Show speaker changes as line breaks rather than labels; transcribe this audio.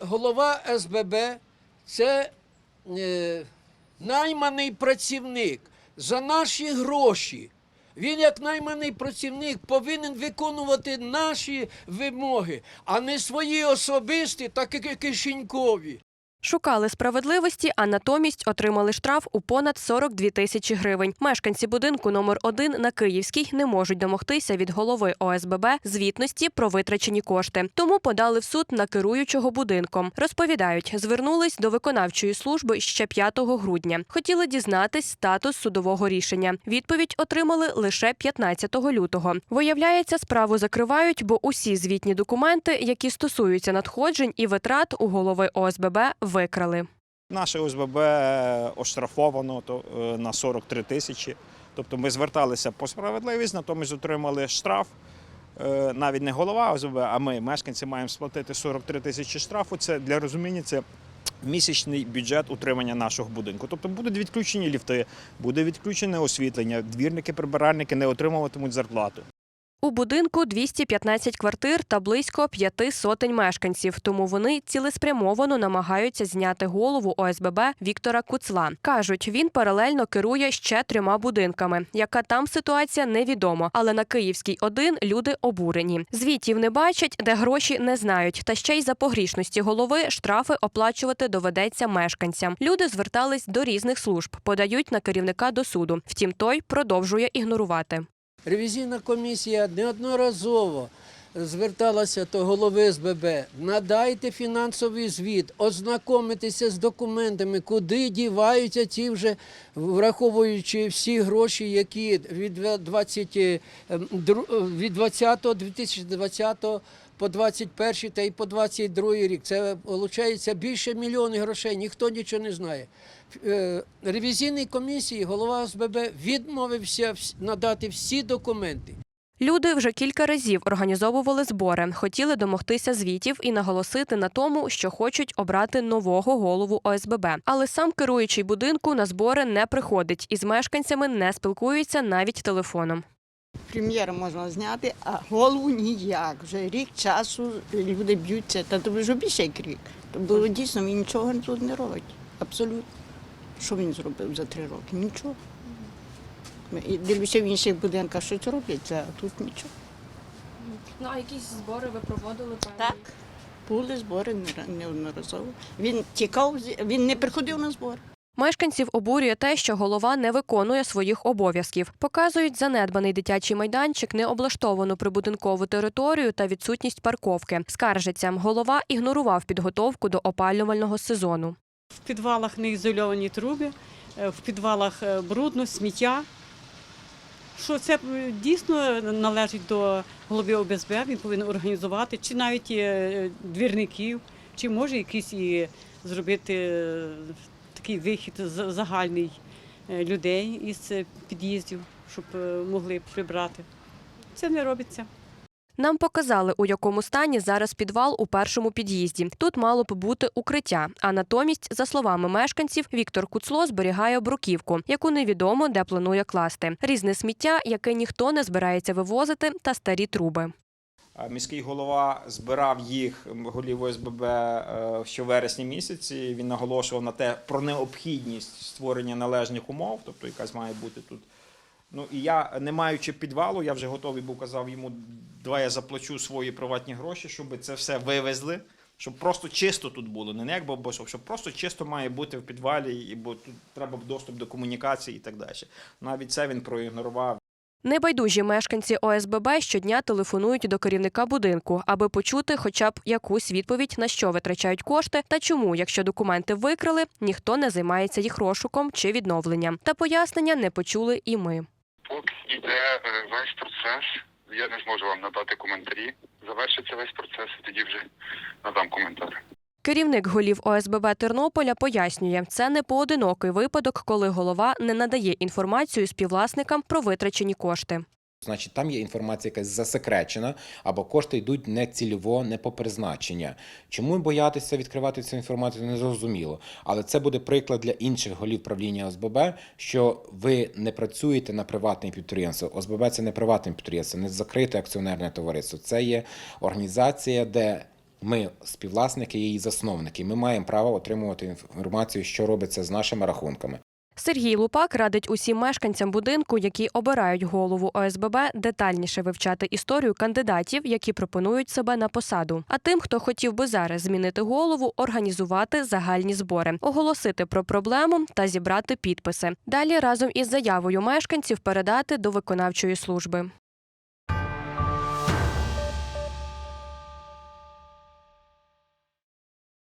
Голова СББ це е, найманий працівник за наші гроші. Він, як найманий працівник, повинен виконувати наші вимоги, а не свої особисті, так як і кишенькові.
Шукали справедливості, а натомість отримали штраф у понад 42 тисячі гривень. Мешканці будинку номер 1 на Київській не можуть домогтися від голови ОСББ звітності про витрачені кошти. Тому подали в суд на керуючого будинком. Розповідають, звернулись до виконавчої служби ще 5 грудня. Хотіли дізнатись статус судового рішення. Відповідь отримали лише 15 лютого. Виявляється, справу закривають, бо усі звітні документи, які стосуються надходжень і витрат у голови ОСББ, викрали.
Наше ОСББ оштрафовано то, е, на 43 тисячі. Тобто ми зверталися по справедливість, натомість отримали штраф. Е, Навіть не голова ОСББ, а ми, мешканці, маємо сплатити 43 тисячі штрафу. Це для розуміння, це місячний бюджет утримання нашого будинку. Тобто будуть відключені ліфти, буде відключене освітлення, двірники, прибиральники не отримуватимуть зарплату.
У будинку 215 квартир та близько п'яти сотень мешканців. Тому вони цілеспрямовано намагаються зняти голову ОСББ Віктора Куцла. кажуть, він паралельно керує ще трьома будинками. Яка там ситуація, невідомо. Але на Київській 1 люди обурені. Звітів не бачать, де гроші не знають. Та ще й за погрішності голови штрафи оплачувати доведеться мешканцям. Люди звертались до різних служб, подають на керівника до суду. Втім, той продовжує ігнорувати.
Ревізійна комісія неодноразово зверталася до голови СББ. Надайте фінансовий звіт, ознакомитися з документами, куди діваються ті вже, враховуючи всі гроші, які від 20, е, дру- від 20 2020 по 21 та й по 22 рік. Це виходить більше мільйонів грошей, ніхто нічого не знає. Е, Ревізійній комісії голова СББ відмовився надати всі документи.
Люди вже кілька разів організовували збори, хотіли домогтися звітів і наголосити на тому, що хочуть обрати нового голову ОСББ. Але сам керуючий будинку на збори не приходить і з мешканцями не спілкується навіть телефоном.
Прем'єра можна зняти, а голову ніяк. Вже рік часу люди б'ються, та то вже більше як рік. Бо дійсно він нічого тут не робить. Абсолютно. Що він зробив за три роки? Нічого. І дивлюся в інших будинках щось робляться, а тут нічого.
Ну а якісь збори ви проводили?
Так. Були збори не- неодноразово. Він тікав, він не приходив на збори.
Мешканців обурює те, що голова не виконує своїх обов'язків. Показують занедбаний дитячий майданчик, необлаштовану прибудинкову територію та відсутність парковки. Скаржиться, голова ігнорував підготовку до опалювального сезону.
В підвалах не ізольовані труби, е, в підвалах е, брудно, сміття. Що це е, дійсно належить до голови ОБСБ, він повинен організувати, чи навіть е, двірників, чи може якийсь і зробити е, такий вихід загальний людей із під'їздів, щоб могли прибрати. Це не робиться.
Нам показали, у якому стані зараз підвал у першому під'їзді. Тут мало б бути укриття. А натомість, за словами мешканців, Віктор Куцло зберігає бруківку, яку невідомо де планує класти. Різне сміття, яке ніхто не збирається вивозити, та старі труби.
Міський голова збирав їх голів ОСББ е, ще в вересні місяці. Він наголошував на те про необхідність створення належних умов, тобто якась має бути тут. Ну і я, не маючи підвалу, я вже готовий був казав йому, давай я заплачу свої приватні гроші, щоб це все вивезли. Щоб просто чисто тут було, не як бабосов, щоб просто чисто має бути в підвалі, бо тут треба доступ до комунікації і так далі. Навіть це він проігнорував.
Небайдужі мешканці ОСББ щодня телефонують до керівника будинку, аби почути хоча б якусь відповідь, на що витрачають кошти та чому, якщо документи викрали, ніхто не займається їх розшуком чи відновленням. Та пояснення не почули і ми.
Поки йде е, весь процес, я не зможу вам надати коментарі. Завершиться весь процес, і тоді вже надам коментар.
Керівник голів ОСББ Тернополя пояснює, це не поодинокий випадок, коли голова не надає інформацію співвласникам про витрачені кошти.
Значить, там є інформація якась засекречена, або кошти йдуть не цільово, не по призначення. Чому боятися відкривати цю інформацію, не зрозуміло. Але це буде приклад для інших голів правління ОСББ, що ви не працюєте на приватне підприємство. ОСББ це не приватне підприємство, не закрите акціонерне товариство. Це є організація, де Ми співвласники і засновники. Ми маємо право отримувати інформацію, що робиться з нашими рахунками.
Сергій Лупак радить усім мешканцям будинку, які обирають голову ОСББ, детальніше вивчати історію кандидатів, які пропонують себе на посаду. А тим, хто хотів би зараз змінити голову, організувати загальні збори, оголосити про проблему та зібрати підписи. Далі разом із заявою мешканців передати до виконавчої служби.